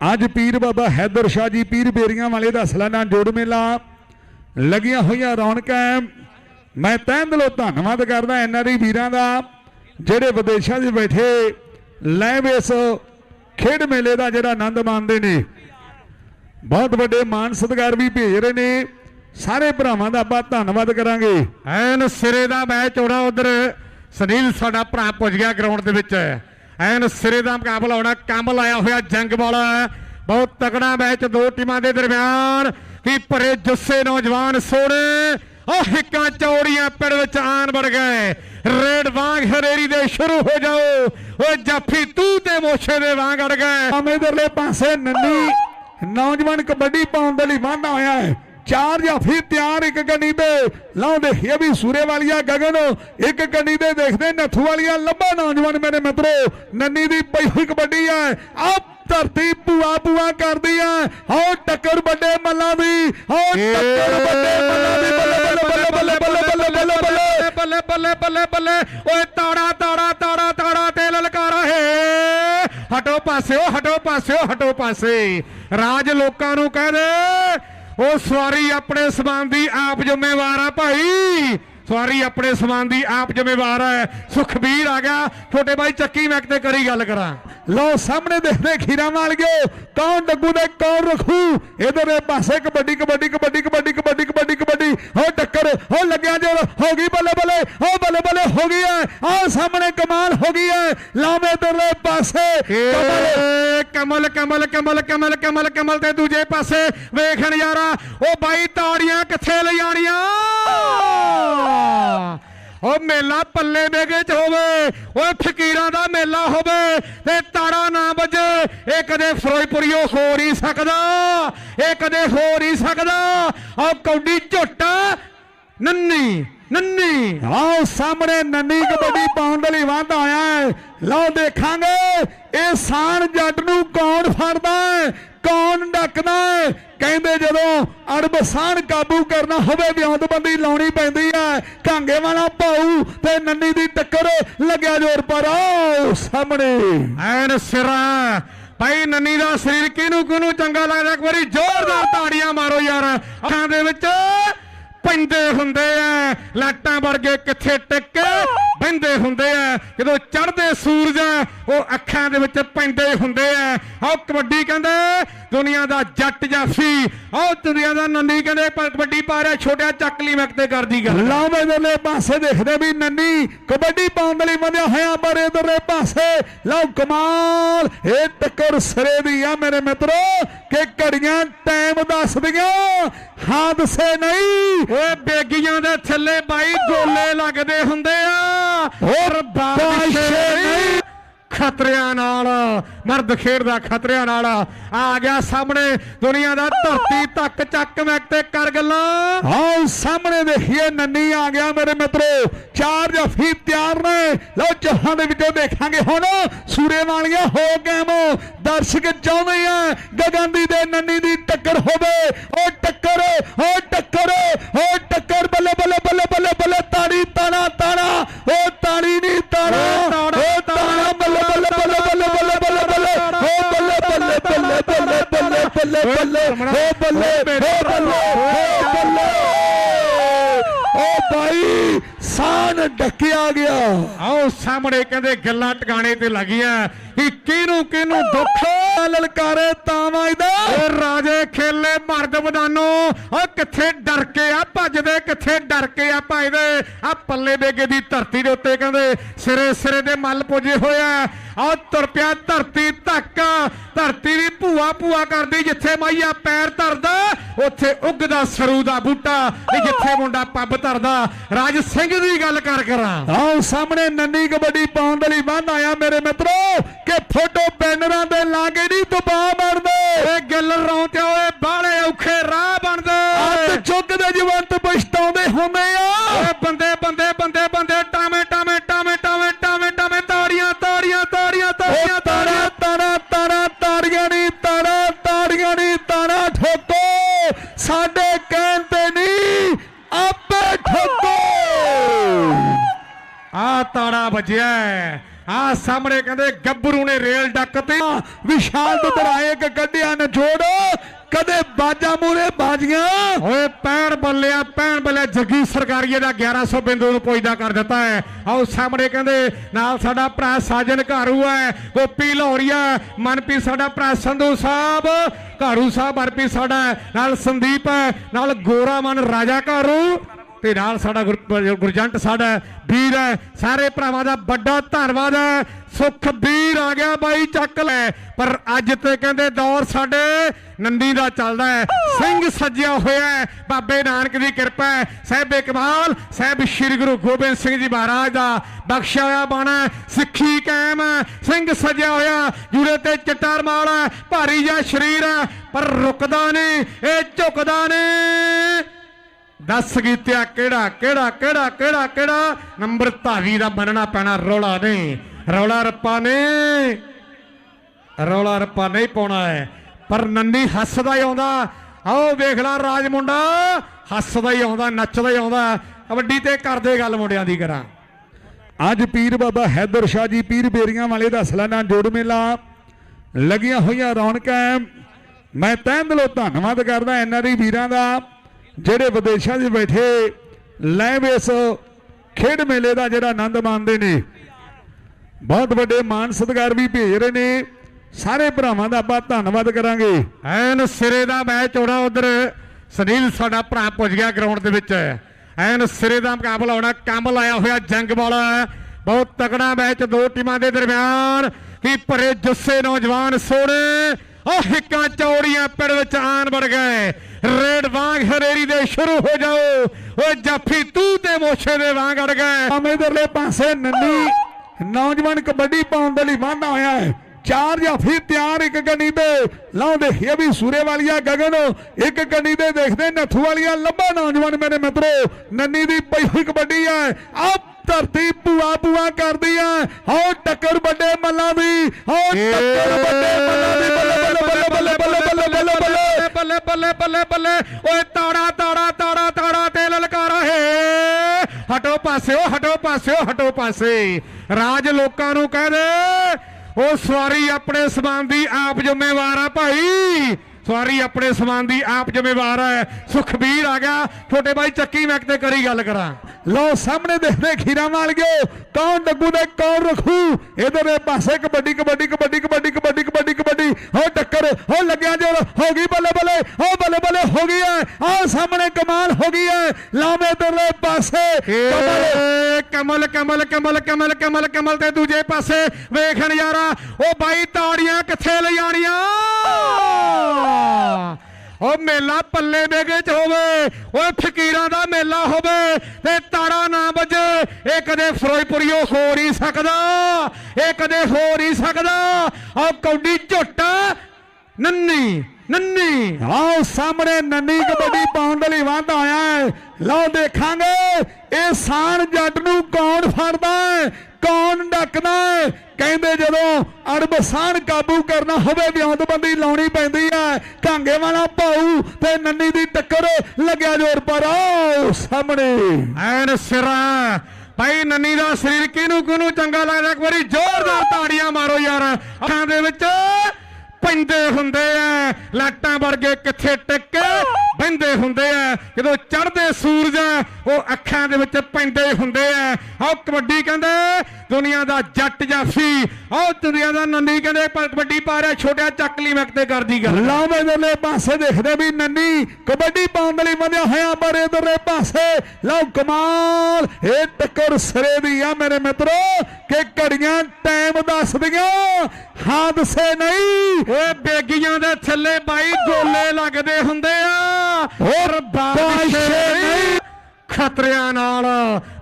ਅੱਜ ਪੀਰ ਬਾਬਾ ਹੈਦਰ ਸ਼ਾਹ ਜੀ ਪੀਰ ਬੇਰੀਆਂ ਵਾਲੇ ਦਾ ਸਲਾਨਾ ਜੋੜ ਮੇਲਾ। ਲੱਗੀਆਂ ਹੋਈਆਂ ਰੌਣਕਾਂ ਮੈਂ ਤਹਿ ਦਿਲੋਂ ਧੰਨਵਾਦ ਕਰਦਾ ਐਨਆਰਈ ਵੀਰਾਂ ਦਾ, ਜਿਹੜੇ ਵਿਦੇਸ਼ਾਂ 'ਚ ਬੈਠੇ ਲੈ ਵੀ ਇਸ ਖੇਡ ਮੇਲੇ ਦਾ ਜਿਹੜਾ ਆਨੰਦ ਮਾਣਦੇ ਨੇ। ਬਹੁਤ ਵੱਡੇ ਮਾਨ ਸਤਿਕਾਰ ਵੀ ਭੇਜ ਰਹੇ ਨੇ। ਸਾਰੇ ਭਰਾਵਾਂ ਦਾ ਆਪਾਂ ਧੰਨਵਾਦ ਕਰਾਂਗੇ। ਐਨ ਸਿਰੇ ਦਾ ਮੈਚ ਹੋਣਾ ਉਧਰ, ਸੁਨੀਲ ਸਾਡਾ ਭਰਾ ਪੁੱਜ ਗਿਆ ਗਰਾਊਂਡ ਦੇ ਵਿੱਚ। ਐਨ ਸਿਰੇ ਦਾ ਮੁਕਾਬਲਾ ਹੋਣਾ ਕੰਮ ਲਾਇਆ ਹੋਇਆ ਜੰਗ ਵਾਲਾ। ਬਹੁਤ ਤਕੜਾ ਮੈਚ ਦੋ ਟੀਮਾਂ ਦੇ ਦਰਮਿਆਨ। ਕੀ ਭਰੇ ਜੁੱਸੇ ਨੌਜਵਾਨ ਸੋਹਣੇ। ਉਹ ਹਿੱਕਾਂ ਚੌੜੀਆਂ ਪਿੜ ਵਿੱਚ ਆਣ ਵੜ ਗਏ। ਰੇਡ ਵਾਂਗ ਹਰੇਰੀ ਦੇ ਸ਼ੁਰੂ ਹੋ ਜਾਓ। ਓਏ ਜਾਫੀ ਤੂੰ ਤੇ ਮੋਸ਼ੇ ਦੇ ਵਾਂਗ ਅੜ ਗਏ। ਆਮੇ ਇਧਰਲੇ ਪਾਸੇ ਨੰਨੀ ਨੌਜਵਾਨ ਕਬੱਡੀ ਪਾਉਣ ਦੇ ਲਈ ਵਾਧਾ ਹੋਇਆ ਹੈ। ਚਾਰ ਜਾਫੀ ਤਿਆਰ ਇੱਕ ਕੰਨੀ ਤੇ ਲਾਉ ਦੇਖੀਏ ਵੀ ਸੂਰੇ ਵਾਲੀਆ ਗਗਨ ਇੱਕ ਕੰਨੀ ਤੇ ਦੇਖਦੇ ਨੱਥੂ ਵਾਲੀਆ ਲੰਬਾ ਨੌਜਵਾਨ ਮੇਰੇ ਮਿੱਤਰੋ ਨੰਨੀ ਦੀ ਪਈ ਕਬੱਡੀ ਹੈ ਆ ਧਰਤੀ ਪੂਆ ਪੂਆ ਕਰਦੀ ਹੈ ਹੋ ਟੱਕਰ ਵੱਡੇ ਮੱਲਾਂ ਦੀ ਹੋ ਟੱਕਰ ਵੱਡੇ ਮੱਲਾਂ ਦੀ ਬੱਲੇ ਬੱਲੇ ਬੱਲੇ ਬੱਲੇ ਬੱਲੇ ਬੱਲੇ ਬੱਲੇ ਬੱਲੇ ਬੱਲੇ ਬੱਲੇ ਬੱਲੇ ਓਏ ਤਾੜਾ ਤਾੜਾ ਤਾੜਾ ਤਾੜਾ ਤੇ ਲਲਕਾਰਾ ਹੈ ਹਟੋ ਪਾਸਿਓ ਹਟੋ ਪਾਸਿਓ ਹਟੋ ਪਾਸੇ ਰਾਜ ਲੋਕਾਂ ਨੂੰ ਕਹਿ ਦੇ ਉਹ ਸਵਾਰੀ ਆਪਣੇ ਸਮਾਨ ਦੀ ਆਪ ਜ਼ਿੰਮੇਵਾਰ ਆ ਭਾਈ। ਸਵਾਰੀ ਆਪਣੇ ਸਮਾਨ ਦੀ ਆਪ ਜ਼ਿੰਮੇਵਾਰ ਹੈ ਸੁਖਬੀਰ ਆ ਗਿਆ। ਛੋਟੇ ਭਾਈ ਚੱਕੀ ਮੈਂ ਤੇ ਕਰੀ ਗੱਲ ਕਰਾਂ। ਲਓ ਸਾਹਮਣੇ ਦੇਖਦੇ ਖੀਰਾ ਮਾਲ ਗਿਓ ਕੌਣ ਡੱਗੂ ਦੇ ਕੌਣ ਰਖੂ? ਇਧਰ ਪਾਸੇ ਕਬੱਡੀ ਕਬੱਡੀ ਕਬੱਡੀ ਕਬੱਡੀ ਕਬੱਡੀ ਕਬੱਡੀ ਕਬੱਡੀ। ਹੋ ਟੱਕਰ ਹੋ ਲੱਗਿਆ ਜੋ ਹੋ ਗਈ ਬੱਲੇ ਬੱਲੇ ਹੋ ਬੱਲੇ ਬੱਲੇ ਹੋ ਗਈ ਹੈ ਆ ਸਾਹਮਣੇ ਕਮਾਲ ਹੋ ਗਈ ਹੈ ਲਾਵੇਂ ਇਧਰਲੇ ਪਾਸੇ। ਕਮਲ। ਕਮਲ ਕਮਲ ਕਮਲ ਕਮਲ ਕਮਲ ਤੇ ਦੂਜੇ ਪਾਸੇ। ਵੇਖ ਨਜ਼ਾਰਾ ਉਹ ਬਾਈ ਤਾੜੀਆਂ ਕਿੱਥੇ ਲਿਜਾਣੀਆਂ ਉਹ ਮੇਲਾ ਪੱਲੇ ਮੇਗੇ ਚ ਹੋਵੇ, ਓਏ ਫਕੀਰਾਂ ਦਾ ਮੇਲਾ ਹੋਵੇ ਤੇ ਤਾੜਾ ਨਾ ਵੱਜੇ, ਇਹ ਕਦੇ ਫਿਰੋਜ਼ਪੁਰੀਓ ਹੋ ਨਹੀਂ ਸਕਦਾ, ਇਹ ਕਦੇ ਹੋ ਨਹੀਂ ਸਕਦਾ। ਉਹ ਕੌਡੀ ਝੁੱਟ, ਨੰਨੀ ਨੰਨੀ। ਆਓ ਸਾਹਮਣੇ ਨੰਨੀ ਕਬੱਡੀ ਪਾਉਣ ਦੇ ਲਈ ਵਾਧਾ ਆਇਆ ਹੈ। ਲਓ ਦੇਖਾਂਗੇ, ਇਹ ਸਾਨ ਜੱਟ ਨੂੰ ਕੌਣ ਫੜਦਾ ਹੈ? ਕੌਣ ਡੱਕਦਾ ਹੈ ਕਹਿੰਦੇ ਜਦੋਂ ਅੜਬ ਕਾਬੂ ਕਰਨਾ ਹੋਵੇ ਵਿਉਂਤਬੰਦੀ ਲਾਉਣੀ ਪੈਂਦੀ ਹੈ ਕਾਂਗੇ ਵਾਲਾ ਭਾਊ ਤੇ ਨੰਨੀ ਦੀ ਟੱਕਰ ਲੱਗਿਆ ਜੋਰ ਪਰ, ਆਓ ਸਾਹਮਣੇ। ਐਨ ਸਿਰਾ, ਭਾਈ ਨੰਨੀ ਦਾ ਸਰੀਰ ਕਿਹਨੂੰ ਕਿਹਨੂੰ ਚੰਗਾ ਲੱਗਦਾ? ਇੱਕ ਵਾਰੀ ਜ਼ੋਰਦਾਰ ਤਾੜੀਆਂ ਮਾਰੋ ਯਾਰ। ਅੱਖਾਂ ਦੇ ਵਿੱਚ ਪੈਂਦੇ ਹੁੰਦੇ ਆ ਲਾਟਾਂ ਵਰਗੇ ਕਿੱਥੇ ਟਿੱਕੇ? ਬੰਦੇ ਹੁੰਦੇ ਆ ਜਦੋਂ ਚੜ੍ਹਦੇ ਸੂਰਜ ਉਹ ਅੱਖਾਂ ਦੇ ਵਿੱਚ ਪੈਂਦੇ ਹੁੰਦੇ ਆ। ਆਹ ਕਬੱਡੀ ਕਹਿੰਦੇ ਦੁਨੀਆ ਦਾ ਜੱਟ ਜਾਫੀ ਆਹ ਦੁਨੀਆ ਦਾ ਨੰਨੀ ਕਹਿੰਦੇ ਕਬੱਡੀ ਪਾ ਰਿਹਾ ਛੋਟਿਆ ਚੱਕ ਲਈ ਵਕਤੇ ਕਰਦੀ ਗੱਲ। ਲਾਵੇਂ ਇਧਰਲੇ ਪਾਸੇ ਦੇਖਦੇ ਵੀ ਨੰਨੀ ਕਬੱਡੀ ਪਾਉਣ ਦੇ ਲਈ ਵਧਿਆ ਹੋਇਆ ਪਰ ਇਧਰਲੇ ਪਾਸੇ ਲਓ ਕਮਾਲ ਇਹ ਟੱਕਰ ਸਿਰੇ ਦੀ ਆ ਮੇਰੇ ਮਿੱਤਰੋ ਕਿ ਘੜੀਆਂ ਟਾਈਮ ਦੱਸਦੀਆਂ ਹਾਦਸੇ ਨਹੀਂ। ਓਏ ਬੇਗੀਆਂ ਦੇ ਥੱਲੇ ਬਾਈ ਗੋਲੇ ਲੱਗਦੇ ਹੁੰਦੇ ਆ। ਹੋਰ ਬਾਦਸ਼ਾਹ ਨਹੀਂ। ਖਤਰਿਆਂ ਨਾਲ ਮਰਦ ਖੇਡਦਾ ਖਤਰਿਆਂ ਨਾਲ ਆ ਗਿਆ ਸਾਹਮਣੇ ਦੁਨੀਆ ਦਾ ਧਰਤੀ ਤੱਕ ਚੱਕ ਮੈਂ ਤੇ ਕਰ ਗੱਲਾਂ। ਆਓ ਸਾਹਮਣੇ ਦੇਖੀਏ ਨੰਨੀ ਆ ਗਿਆ ਮੇਰੇ ਮਿੱਤਰੋ। ਚਾਰ ਜਫੀ ਤਿਆਰ ਨੇ। ਲਓ ਚਾਹਾਂ ਦੇ ਵਿੱਚੋਂ ਦੇਖਾਂਗੇ ਹੁਣ। ਸੂਰੇ ਵਾਲੀਆਂ ਹੋ ਗੇਮ। ਦਰਸ਼ਕ ਚਾਹੁੰਦੇ ਆ ਗਗਨ ਦੀ ਦੇ ਨੰਨੀ ਦੀ ਟੱਕਰ ਹੋਵੇ। ਉਹ ਟੱਕਰ ਉਹ ਟੱਕਰ ਉਹ ਉਹ ਭਾਈ ਸਾਨ ਡੱਕਿਆ ਗਿਆ। ਆਓ ਸਾਹਮਣੇ ਕਹਿੰਦੇ ਗੱਲਾਂ ਟਿਕਾਣੇ ਤੇ ਲੱਗੀਆਂ। ਕਿ ਕਿਹਨੂੰ ਕਿਹਨੂੰ ਦੁੱਖ ਲਲਕਾਰੇ ਤਾਂ ਵਾਜਦਾ ਓ ਰਾਜੇ ਖੇਲੇ ਮਰਦ ਮੈਦਾਨੋ ਓ ਕਿੱਥੇ ਡਰ ਕੇ ਆ? ਭੱਜਦੇ ਕਿੱਥੇ? ਡਰ ਕੇ ਆ ਭੱਜਦੇ ਆ ਪੱਲੇ ਬੇਗੇ ਦੀ ਧਰਤੀ ਦੇ ਉੱਤੇ ਕਹਿੰਦੇ, ਸਿਰੇ ਸਿਰੇ ਦੇ ਮੱਲ ਪੁੱਜੇ ਹੋਇਆ ਆ। ਤੁਰ ਪਿਆ ਧਰਤੀ ਧੱਕ। ਧਰਤੀ ਦੀ ਭੂਆ ਭੂਆ ਕਰਦੀ, ਜਿੱਥੇ ਮਾਈਆ ਪੈਰ ਧਰਦਾ, ਉੱਥੇ ਉੱਗਦਾ ਸਰੂ ਦਾ ਬੂਟਾ। ਤੇ ਜਿੱਥੇ ਮੁੰਡਾ ਪੱਬ ਧਰਦਾ। ਰਾਜ ਸਿੰਘ ਦੀ ਗੱਲ ਕਰ ਕਰਾਂ। ਆਓ ਸਾਹਮਣੇ ਨੰਨੀ ਕਬੱਡੀ ਪਾਉਣ ਦੇ ਲਈ ਬੰਦ ਆਇਆ ਮੇਰੇ ਮਿੱਤਰੋ। ਕਿ ਫੋਟੋ ਬੈਨਰਾਂ ਦੇ ਲਾਗੇ ਨਹੀਂ ਦਬਾਅ ਬਣਦੇ। ਏ ਗਿੱਲ ਰੌਂਤੇ ਓਏ ਬਾਹਲੇ ਔਖੇ ਰਾਹ ਬਣਦੇ। ਅੱਤ ਚੁੱਕ ਦੇ ਜਵੰਤ ਪਛਤਾਉਂਦੇ ਹੁੰਦੇ ਆ। ਓਏ ਬੰਦੇ ਬੰਦੇ ਬੰਦੇ ਬੰਦੇ ਟਾਵੇਂ ਟਾਵੇਂ ਟਾਵੇਂ ਟਾਵੇਂ ਟਾਵੇਂ ਟਾਵੇਂ ਤਾੜੀਆਂ ਤਾੜੀਆਂ ਤਾੜੀਆਂ ਤਾੜੀਆਂ ਤਾਰਾ ਤਾਰਾ ਤਾਰਾ ਤਾੜੀਆਂ ਨਹੀਂ ਤਾਰਾ ਤਾੜੀਆਂ ਨਹੀਂ ਤਾਰਾ ਠੋਕੋ। ਸਾਡੇ ਕਹਿਣ ਤੇ ਨਹੀਂ ਆਪੇ ਠੋਕੋ। ਆ ਤਾੜਾ ਵੱਜਿਆ। ਆ ਸਾਹਮਣੇ ਕਹਿੰਦੇ, ਗੱਭਰੂ ਨੇ ਰੇਲ ਡੱਕਤੀ ਵਿਸ਼ਾਲ ਦੁੱਧਰ ਆਏ ਇੱਕ ਕੱਢਿਆ ਨਚੋੜ ਕਦੇ ਬਾਜਾ ਮੂਰੇ ਬਾਜੀਆਂ। ਓਏ ਪੈਣ ਬੱਲਿਆ ਪੈਣ ਬੱਲਿਆ, ਜੱਗੀ ਸਰਕਾਰੀਏ ਦਾ 1100 ਬਿੰਦੂ ਨੂੰ ਪੁੱਜਦਾ ਕਰ ਦਿੱਤਾ ਹੈ। ਆਓ ਸਾਹਮਣੇ ਕਹਿੰਦੇ, ਨਾਲ ਸਾਡਾ ਭਰਾ ਸਾਜਨ ਘਾਰੂ ਹੈ, ਗੋਪੀ ਲਾਹੌਰੀਆ ਮਨਪ੍ਰੀਤ ਸਾਡਾ ਭਰਾ ਸੰਧੂ ਸਾਹਿਬ, ਘਾਰੂ ਸਾਹਿਬ ਮਨਪ੍ਰੀਤ ਸਾਡਾ ਨਾਲ ਸੰਦੀਪ ਹੈ, ਨਾਲ ਗੋਰਾ ਮਨ ਰਾਜਾ ਘਾਰੂ। ਤੇ ਨਾਲ ਸਾਡਾ ਗੁਰ- ਗੁਰਜੰਟ ਸਾਡਾ ਵੀਰ ਹੈ ਸਾਰੇ ਭਰਾਵਾਂ ਦਾ ਵੱਡਾ ਧੰਨਵਾਦ ਹੈ। ਸੁਖਬੀਰ ਆ ਗਿਆ ਬਾਈ ਚੱਕ ਲੈ। ਪਰ ਅੱਜ ਤੇ ਕਹਿੰਦੇ ਦੌਰ ਸਾਡੇ ਨੰਦੀ ਦਾ ਚੱਲਦਾ ਹੈ। ਸਿੰਘ ਸੱਜਿਆ ਹੋਇਆ ਹੈ ਬਾਬੇ ਨਾਨਕ ਦੀ ਕਿਰਪਾ ਹੈ। ਸਾਹਿਬ ਇਕਬਾਲ ਸਾਹਿਬ ਸ੍ਰੀ ਗੁਰੂ ਗੋਬਿੰਦ ਸਿੰਘ ਜੀ ਮਹਾਰਾਜ ਦਾ ਬਖਸ਼ਿਆ ਹੋਇਆ ਬਾਣਾ ਸਿੱਖੀ ਕਾਇਮ ਹੈ, ਸਿੰਘ ਸੱਜਿਆ ਹੋਇਆ ਜੂੜੇ ਤੇ ਚਿੱਟਾ ਰਮਾਲ ਹੈ ਭਾਰੀ ਜਿਹਾ ਸਰੀਰ ਹੈ। ਪਰ ਰੁਕਦਾ ਨਹੀਂ ਇਹ ਝੁਕਦਾ ਨਹੀਂ। ਦੱਸ ਗੀਤਿਆ ਕਿਹੜਾ ਕਿਹੜਾ ਕਿਹੜਾ ਕਿਹੜਾ ਕਿਹੜਾ? ਨੰਬਰ ਧਾਵੀ ਦਾ ਮੰਨਣਾ ਪੈਣਾ ਰੌਲਾ ਨਹੀਂ। ਰੌਲਾ ਰੱਪਾ ਨੇ। ਰੌਲਾ ਰੱਪਾ ਨਹੀਂ ਪਾਉਣਾ ਹੈ। ਪਰ ਨੰਨੀ ਹੱਸਦਾ ਹੀ ਆਉਂਦਾ। ਆਓ ਵੇਖ ਲੈ ਰਾਜ ਮੁੰਡਾ। ਹੱਸਦਾ ਹੀ ਆਉਂਦਾ, ਨੱਚਦਾ ਹੀ ਆਉਂਦਾ। ਕਬੱਡੀ ਤੇ ਕਰਦੇ ਗੱਲ ਮੁੰਡਿਆਂ ਦੀ ਕਰਾਂ। ਅੱਜ ਪੀਰ ਬਾਬਾ ਹੈਦਰ ਸ਼ਾਹ ਜੀ ਪੀਰ ਬੇਰੀਆਂ ਵਾਲੇ ਦਾ ਸਾਲਾਨਾ ਜੋੜ ਮੇਲਾ। ਲੱਗੀਆਂ ਹੋਈਆਂ ਰੌਣਕਾਂ। ਮੈਂ ਤਹਿ ਦਿਲੋਂ ਧੰਨਵਾਦ ਕਰਦਾ ਇਹਨਾਂ ਦੀ ਵੀਰਾਂ ਦਾ। ਜਿਹੜੇ ਵਿਦੇਸ਼ਾਂ 'ਚ ਬੈਠੇ ਲੈਵ ਇਸ ਖੇਡ ਮੇਲੇ ਦਾ ਜਿਹੜਾ ਆਨੰਦ ਮਾਣਦੇ ਨੇ। ਬਹੁਤ ਵੱਡੇ ਮਾਨ ਸਤਿਕਾਰ ਵੀ ਭੇਜ ਰਹੇ ਨੇ। ਸਾਰੇ ਭਰਾਵਾਂ ਦਾ ਆਪਾਂ ਧੰਨਵਾਦ ਕਰਾਂਗੇ। ਐਨ ਸਿਰੇ ਦਾ ਮੈਚ ਹੋਣਾ ਉਧਰ, ਸੁਨੀਲ ਸਾਡਾ ਭਰਾ ਪੁੱਜ ਗਿਆ ਗਰਾਊਂਡ ਦੇ ਵਿੱਚ। ਐਨ ਸਿਰੇ ਦਾ ਮੁਕਾਬਲਾ ਹੋਣਾ, ਕੰਮ ਲਾਇਆ ਹੋਇਆ ਜੰਗ ਵਾਲਾ ਬਹੁਤ ਤਕੜਾ ਮੈਚ ਦੋ ਟੀਮਾਂ ਦੇ ਦਰਮਿਆਨ। ਕੀ ਭਰੇ ਜੁੱਸੇ ਨੌਜਵਾਨ ਸੋਹਣੇ। ਉਹ ਹਿੱਕਾਂ ਚੌੜੀਆਂ ਪਿੜ ਵਿੱਚ ਆਣ ਵੜ ਗਏ। ਰੇਡ ਵਾਂਗ ਹਰੇਰੀ ਦੇ ਸ਼ੁਰੂ ਹੋ ਜਾਓ। ਓਏ ਜਾਫੀ, ਤੂੰ ਤੇ ਮੋਛੇ ਦੇ ਵਾਂਗ ਅੜ ਗਏ ਆਮੇ ਇਧਰਲੇ ਪਾਸੇ ਨੰਨੀ ਨੌਜਵਾਨ ਕਬੱਡੀ ਪਾਉਣ ਦੇ ਲਈ ਵਾਧਾ ਹੋਇਆ ਹੈ। ਚਾਰ ਜਾਫੀ ਤਿਆਰ, ਇੱਕ ਗੰਨੀ ਤੇ। ਲਾਉਂਦੇ ਦੇਖੀਏ ਵੀ ਸੂਰੇ ਵਾਲੀਆ ਗਗਨ, ਇੱਕ ਗੰਨੀ ਤੇ ਦੇਖਦੇ ਨੱਥੂ ਵਾਲੀਆ। ਲੰਬਾ ਨੌਜਵਾਨ ਮੇਰੇ ਮਿੱਤਰੋ, ਨੰਨੀ ਦੀ ਪਈ ਹੋਈ ਕਬੱਡੀ ਹੈ। ਆ ਧਰਤੀ ਭੂਆ ਭੂਆ ਕਰਦੀ ਹੈ ਹੋ ਟੱਕਰ ਵੱਡੇ ਮੱਲਾਂ ਦੀ ਹੋ ਟੱਕਰ ਵੱਡੇ ਮੱਲਾਂ ਦੀ ਬੱਲੇ ਬੱਲੇ ਬੱਲੇ ਬੱਲੇ ਬੱਲੇ ਬੱਲੇ ਬੱਲੇ ਬੱਲੇ ਬੱਲੇ ਬੱਲੇ ਓਏ ਤਾੜਾ ਤਾੜਾ ਤਾੜਾ ਤਾੜਾ ਤੇ ਲਲਕਾਰਾ ਹੈ ਹਟੋ ਪਾਸਿਓ ਹਟੋ ਪਾਸਿਓ ਹਟੋ ਪਾਸੇ ਰਾਜ ਲੋਕਾਂ ਨੂੰ ਕਹਿ ਦੇ ਉਹ ਸਵਾਰੀ ਆਪਣੇ ਸਮਾਨ ਦੀ ਆਪ ਜ਼ਿੰਮੇਵਾਰ ਆ ਭਾਈ ਸਵਾਰੀ ਆਪਣੇ ਸਮਾਨ ਦੀ ਆਪ ਜ਼ਿੰਮੇਵਾਰ ਹੈ ਸੁਖਬੀਰ ਆ ਗਿਆ ਛੋਟੇ ਭਾਈ ਚੱਕੀ ਮੈਕ ਤੇ ਕਰੀ ਗੱਲ ਕਰਾਂ ਲਓ ਸਾਹਮਣੇ ਦੇਖਦੇ ਖੀਰਾ ਮਾਲ ਗਏ ਕੌਣ ਡੱਗੂ ਦੇ ਕੌਣ ਰਖੂ ਇਧਰ ਪਾਸੇ ਕਬੱਡੀ ਕਬੱਡੀ ਕਬੱਡੀ ਕਬੱਡੀ ਕਬੱਡੀ ਕਬੱਡੀ ਕਬੱਡੀ ਹੋ ਟੱਕਰ ਹੋ ਲੱਗਿਆ ਜੋਰ ਹੋ ਗਈ ਬੱਲੇ ਬੱਲੇ ਹੋ ਬੱਲੇ ਬੱਲੇ ਹੋ ਗਈ ਹੈ ਆਹ ਸਾਹਮਣੇ ਕਮਾਲ ਹੋ ਗਈ ਹੈ ਲਾਵੇਂ ਇਧਰਲੇ ਪਾਸੇ ਕਮਲ ਏ ਕਮਲ ਕਮਲ ਕਮਲ ਕਮਲ ਕਮਲ ਕਮਲ ਤੇ ਦੂਜੇ ਪਾਸੇ ਵੇਖ ਨਜ਼ਾਰਾ ਉਹ ਬਾਈ ਤਾੜੀਆਂ ਕਿੱਥੇ ਲੈ ਜਾਣੀਆਂ ਉਹ ਮੇਲਾ ਪੱਲੇ ਮੇਗੇ ਚ ਹੋਵੇ ਓਏ ਫਕੀਰਾਂ ਦਾ ਮੇਲਾ ਹੋਵੇ ਤੇ ਤਾੜਾ ਨਾ ਵੱਜੇ, ਇਹ ਕਦੇ ਫਿਰੋਜ਼ਪੁਰੀਓ ਹੋ ਨਹੀਂ ਸਕਦਾ, ਇਹ ਕਦੇ ਹੋ ਨਹੀਂ ਸਕਦਾ। ਉਹ ਕੌਡੀ ਝੋਟਾ, ਨੰਨੀ ਨੰਨੀ। ਆਓ ਸਾਹਮਣੇ ਨੰਨੀ ਕਬੱਡੀ ਪਾਉਣ ਦੇ ਲਈ ਵਾਧਾ ਆਇਆ ਹੈ। ਲਓ ਦੇਖਾਂਗੇ, ਇਹ ਸਾਨ ਜੱਟ ਨੂੰ ਕੌਣ ਫੜਦਾ ਹੈ, ਕੌਣ ਡੱਕਦਾ ਹੈ ਕਹਿੰਦੇ ਜਦੋਂ ਅਰਬ ਕਾਬੂ ਕਰਨਾ ਹੋਵੇ ਵਿਉਂਤਬੰਦੀ ਲਾਉਣੀ ਪੈਂਦੀ ਹੈ। ਕਾਂਗੇ ਵਾਲਾ ਭਾਊ ਤੇ ਨੰਨੀ ਦੀ ਟੱਕਰ ਲੱਗਿਆ ਜੋਰ ਪਰ, ਆਓ ਸਾਹਮਣੇ। ਐਨ ਸਿਰਾਂ, ਭਾਈ ਨੰਨੀ ਦਾ ਸਰੀਰ ਕਿਹਨੂੰ ਕਿਹਨੂੰ ਚੰਗਾ ਲੱਗਦਾ? ਇੱਕ ਵਾਰੀ ਜ਼ੋਰਦਾਰ ਤਾੜੀਆਂ ਮਾਰੋ ਯਾਰ। ਅੱਖਾਂ ਦੇ ਵਿੱਚ ਪੈਂਦੇ ਹੁੰਦੇ ਆ ਲਾਟਾਂ ਵਰਗੇ ਕਿੱਥੇ ਟਿੱਕੇ? ਬਹਿੰਦੇ ਹੁੰਦੇ ਆ ਜਦੋਂ ਚੜ੍ਹਦੇ ਸੂਰਜ ਉਹ ਅੱਖਾਂ ਦੇ ਵਿੱਚ ਪੈਂਦੇ ਹੁੰਦੇ ਆ। ਆਹ ਕਬੱਡੀ ਕਹਿੰਦੇ ਦੁਨੀਆ ਦਾ ਜੱਟ ਜਾਫੀ ਆਹ ਦੁਨੀਆ ਦਾ ਨੰਨੀ ਕਹਿੰਦੇ ਕਬੱਡੀ ਪਾ ਰਿਹਾ ਛੋਟਿਆ ਚੱਕਲੀ ਵਕਤ ਤੇ ਕਰਦੀ ਗੱਲ। ਲਾਵੇਂ ਇਧਰਲੇ ਪਾਸੇ ਦੇਖਦੇ ਵੀ ਨੰਨੀ ਕਬੱਡੀ ਪਾਉਣ ਲਈ ਵਧਿਆ ਹੋਇਆ ਪਰ ਇਧਰਲੇ ਪਾਸੇ ਲਓ ਕਮਾਲ ਇਹ ਟੱਕਰ ਸਿਰੇ ਦੀ ਆ ਮੇਰੇ ਮਿੱਤਰੋ ਕਿ ਘੜੀਆਂ ਟਾਈਮ ਦੱਸਦੀਆਂ ਹਾਦਸੇ ਨਹੀਂ। ਓਏ ਬੇਗੀਆਂ ਦੇ ਥੱਲੇ ਬਾਈ ਗੋਲੇ ਲੱਗਦੇ ਹੁੰਦੇ ਆ। ਹੋਰ ਨਹੀਂ। ਖਤਰਿਆਂ ਨਾਲ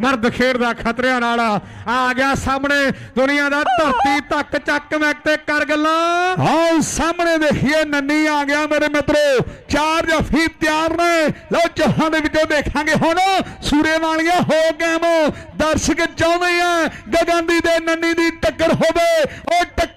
ਮਰਦ ਖੇਡਦਾ ਖਤਰਿਆਂ ਨਾਲ ਆ ਗਿਆ ਸਾਹਮਣੇ ਦੁਨੀਆ ਦਾ ਧਰਤੀ ਤੱਕ ਚੱਕ ਮੈਂ ਤੇ ਕਰ ਗੱਲਾਂ। ਆਓ ਸਾਹਮਣੇ ਦੇਖੀਏ ਨੰਨੀ ਆ ਗਿਆ ਮੇਰੇ ਮਿੱਤਰੋ। ਚਾਰ ਜਫੀ ਤਿਆਰ ਨੇ। ਲਓ ਚੌਹਾਂ ਦੇ ਵਿੱਚੋਂ ਦੇਖਾਂਗੇ ਹੁਣ। ਸੂਰੇ ਵਾਲੀਆਂ ਹੋ ਗੇਮ ਦਰਸ਼ਕ ਚਾਹੁੰਦੇ ਆ ਗਗਨ ਦੀ ਦੇ ਨੰਨੀ ਦੀ ਟੱਕਰ ਹੋਵੇ। ਉਹ ਟੱਕਰ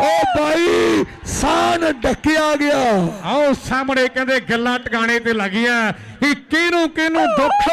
ਓ ਭਾਈ ਸਾਨ ਡੱਕਿਆ ਗਿਆ। ਆਓ ਸਾਹਮਣੇ ਕਹਿੰਦੇ ਗੱਲਾਂ ਟਿਕਾਣੇ ਤੇ ਲੱਗੀਆਂ। ਕਿ ਕਿਹਨੂੰ ਕਿਹਨੂੰ ਦੁੱਖ?